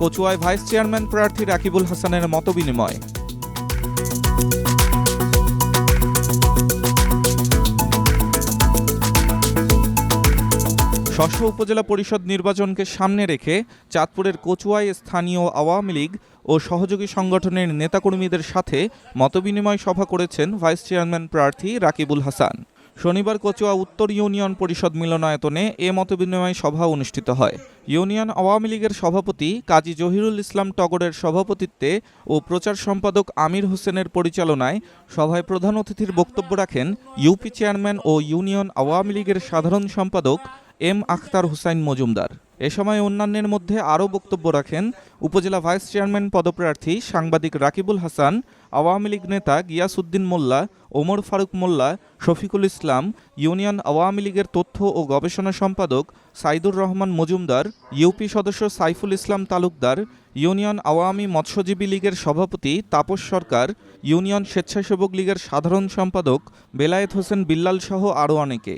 কচুয়ায় vice chairman প্রার্থী রাকিবুল হাসানের মতবিনিময়। শস্য উপজেলা পরিষদ নির্বাচনকে সামনে রেখে চাঁদপুরের কচুয়ায় স্থানীয় আওয়ামী লীগ ও সহযোগী সংগঠনের নেতাকর্মীদের সাথে মতবিনিময় সভা করেছেন ভাইস চেয়ারম্যান প্রার্থী রাকিবুল হাসান। শনিবার কচুয়া উত্তর ইউনিয়ন পরিষদ মিলনায়তনে এ মতবিনিময় সভা অনুষ্ঠিত হয়। ইউনিয়ন আওয়ামী লীগের সভাপতি কাজী জহিরুল ইসলাম টগরের সভাপতিত্বে ও প্রচার সম্পাদক আমির হোসেনের পরিচালনায় সভায় প্রধান অতিথির বক্তব্য রাখেন ইউপি চেয়ারম্যান ও ইউনিয়ন আওয়ামী লীগের সাধারণ সম্পাদক এম আখতার হুসাইন মজুমদার। এ সময় অন্যান্যের মধ্যে আরও বক্তব্য রাখেন উপজেলা ভাইস চেয়ারম্যান পদপ্রার্থী সাংবাদিক রাকিবুল হাসান, আওয়ামী লীগ নেতা গিয়াসউদ্দিন মোল্লা, ওমর ফারুক মোল্লা, শফিকুল ইসলাম, ইউনিয়ন আওয়ামী লীগের তথ্য ও গবেষণা সম্পাদক সাইদুর রহমান মজুমদার, ইউপি সদস্য সাইফুল ইসলাম তালুকদার, ইউনিয়ন আওয়ামী মৎস্যজীবী লীগের সভাপতি তাপস সরকার, ইউনিয়ন স্বেচ্ছাসেবক লীগের সাধারণ সম্পাদক বেলায়েত হোসেন বিল্লাল সহ আরও অনেকে।